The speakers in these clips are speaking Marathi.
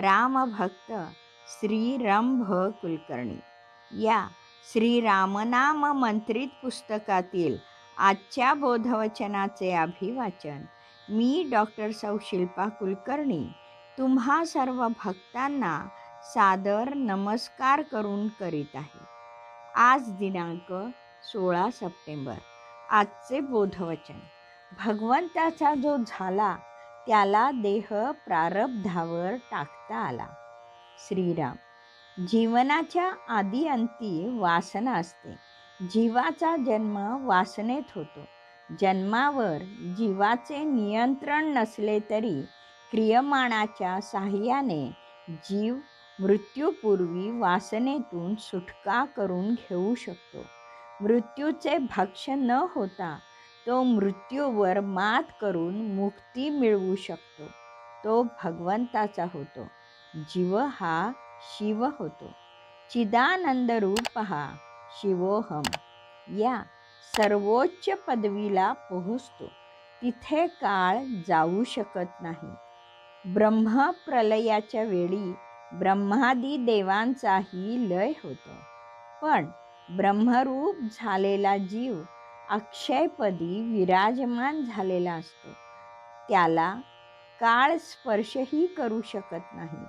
रामभक्त श्री रंभ कुलकर्णी या श्रीरामनाम मंत्रित पुस्तकातील आजच्या बोधवचनाचे अभिवाचन मी डॉक्टर सौ. शिल्पा कुलकर्णी तुम्हा सर्व भक्तांना सादर नमस्कार करून करीत आहे. आज दिनांक सोळा सप्टेंबर. आजचे बोधवचन. भगवंताचा जो झाला त्याला देह प्रारब्धावर टाकता आला. श्रीराम जीवनाच्या आधी अंती वासना असते. जीवाचा जन्म वासनेत होतो. जन्मावर जीवाचे नियंत्रण नसले तरी क्रियमाणाच्या साह्याने जीव मृत्यूपूर्वी वासनेतून सुटका करून घेऊ शकतो. मृत्यूचे भक्ष न होता तो मृत्यूवर मात करून मुक्ती मिळवू शकतो. तो भगवंताचा होतो. जीव हा शिव होतो. चिदानंद रूप हा शिवोहम. या सर्वोच्च पदवीला पोहोचतो. तिथे काळ जाऊ शकत नाही. ब्रह्मप्रलयाच्या वेळी ब्रह्मादी देवांचाही लय होतो. पण ब्रह्मरूप झालेला जीव अक्षयपदी विराजमान झालेला असतो. त्याला काळ स्पर्शही करू शकत नाही.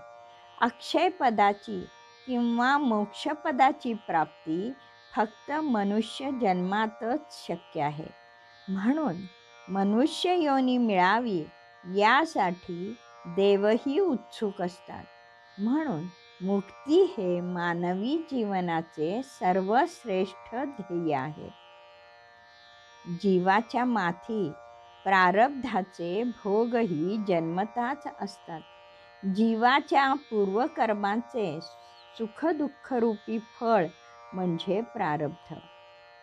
अक्षयपदाची किंवा मोक्षपदाची प्राप्ती फक्त मनुष्य जन्मातच शक्य आहे. म्हणून मनुष्य योनी मिळावी यासाठी देवही उत्सुक असतात. म्हणून मुक्ती हे मानवी जीवनाचे सर्वश्रेष्ठ ध्येय आहे. जीवाच्या माथी प्रारब्धाचे भोगही जन्मताच असतात. जीवाच्या पूर्वकर्माचे सुखदुःखरूपी फळ म्हणजे प्रारब्ध.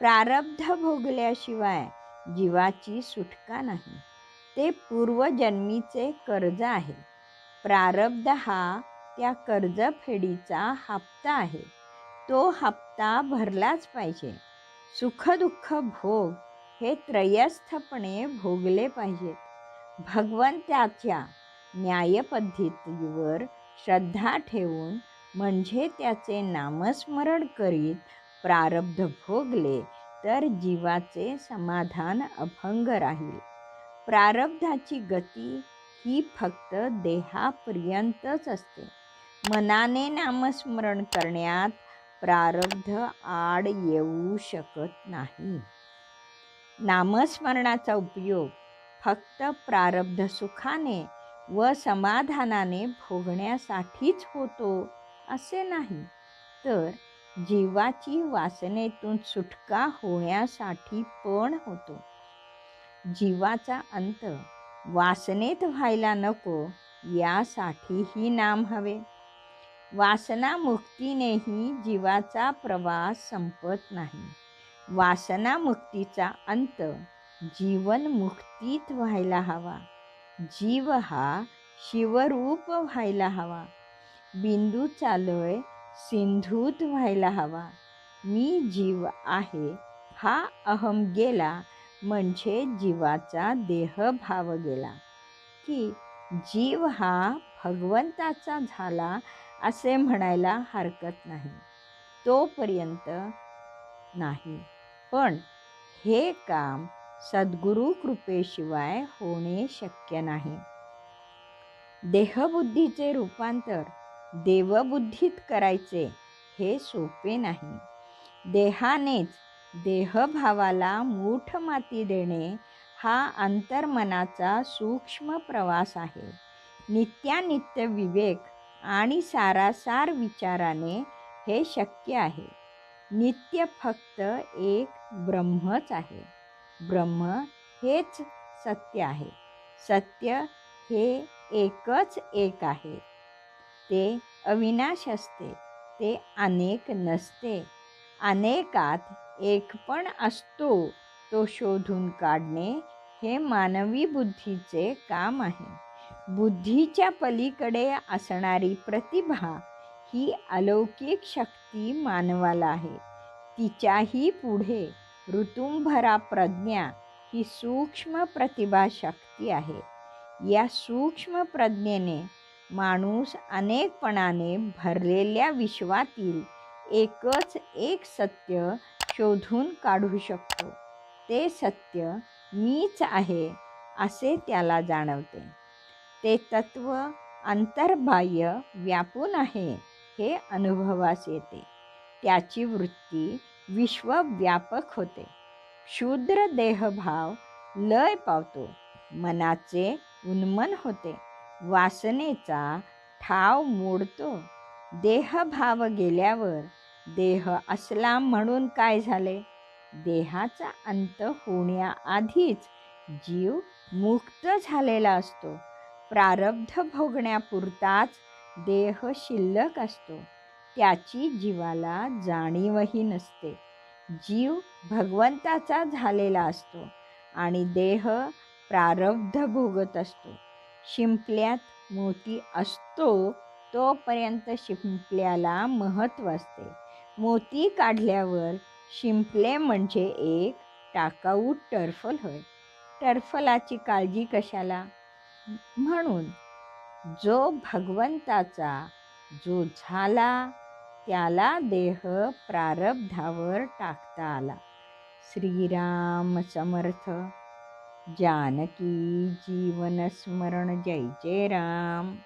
प्रारब्ध भोगल्याशिवाय जीवाची सुटका नाही. ते पूर्वजन्मीचे कर्ज आहे. प्रारब्ध हा त्या कर्जफेडीचा हप्ता आहे. तो हप्ता भरलाच पाहिजे. सुखदुःख भोग हे त्रयस्थपणे भोगले पाहिजेत. भगवंताच्या न्यायपद्धतीवर श्रद्धा ठेवून म्हणजे त्याचे नामस्मरण करीत प्रारब्ध भोगले तर जीवाचे समाधान अभंग राहील. प्रारब्धाची गती ही फक्त देहापर्यंतच असते. मनाने नामस्मरण करण्यात प्रारब्ध आड येऊ शकत नाही. नामस्मरणाचा उपयोग फक्त प्रारब्ध सुखाने व समाधानाने भोगण्यासाठीच होतो असे नाही. तर जीवाची वासनेतून सुटका होण्यासाठी पण होतो. जीवाचा अंत वासनेत व्हायला नको यासाठीही नाम हवे. वासनामुक्तीनेही जीवाचा प्रवास संपत नाही. वासनामुक्तीचा अंत. जीवनमुक्तीत व्हायला हवा. जीव हा शिवरूप व्हायला हवा. बिंदू चालय सिंधूत व्हायला हवा. मी जीव आहे हा अहम गेला म्हणजे जीवाचा देहभाव गेला. की जीव हा भगवंताचा झाला असे म्हणायला हरकत नाही. तोपर्यंत नाही. पण हे काम सद्गुरु कृपेशिवाय होणे शक्य नाही. देहबुद्धीचे रूपांतर देवबुद्धीत करायचे हे सोपे नाही. देहानेच देहभावाला मूठ माती देणे हा अंतर्मनाचा सूक्ष्म प्रवास आहे. नित्यानित्य विवेक आणि सारासार विचाराने हे शक्य आहे. नित्य फक्त एक ब्रह्मच आहे. ब्रह्म हेच सत्य आहे. सत्य हे एकच एक आहे. ते अविनाश असते. ते अनेक नसते. अनेकात एक पण असतो. तो शोधून काढणे हे मानवी बुद्धीचे काम आहे. बुद्धीच्या पलीकडे असणारी प्रतिभा ही अलौकिक शक्ती मानवाला आहे. तिच्याही पुढे ऋतुंभरा प्रज्ञा ही सूक्ष्म प्रतिभा शक्ती आहे. या सूक्ष्म प्रज्ञेने माणूस अनेकपणाने भरलेल्या विश्वातील एकच एक सत्य शोधून काढू शकतो. ते सत्य मीच आहे असे त्याला जाणवते. ते तत्व अंतर्बाह्य व्यापून आहे. हे अनुभवास येते. त्याची वृत्ती विश्वव्यापक होते. क्षुद्र देहभाव लय पावतो. मनाचे उन्मन होते. वासनेचा ठाव मोडतो. देहभाव गेल्यावर देह असला म्हणून काय झाले? देहाचा अंत होण्याआधीच जीव मुक्त झालेला असतो. प्रारब्ध भोगण्यापुरताच देह शिल्लक असतो. त्याची जीवाला जाणीवही नसते. जीव भगवंताचा झालेला असतो आणि देह प्रारब्ध भोगत असतो. शिंपल्यात मोती असतो तोपर्यंत शिंपल्याला महत्त्व असते. मोती काढल्यावर शिंपले म्हणजे एक टाकाऊ टर्फल होय. टर्फलाची काळजी कशाला? म्हणून जो भगवंताचा जो झाला त्याला देह प्रारब्धावर टाकता आला. श्रीराम समर्थ जानकी जीवन स्मरण जय जय राम.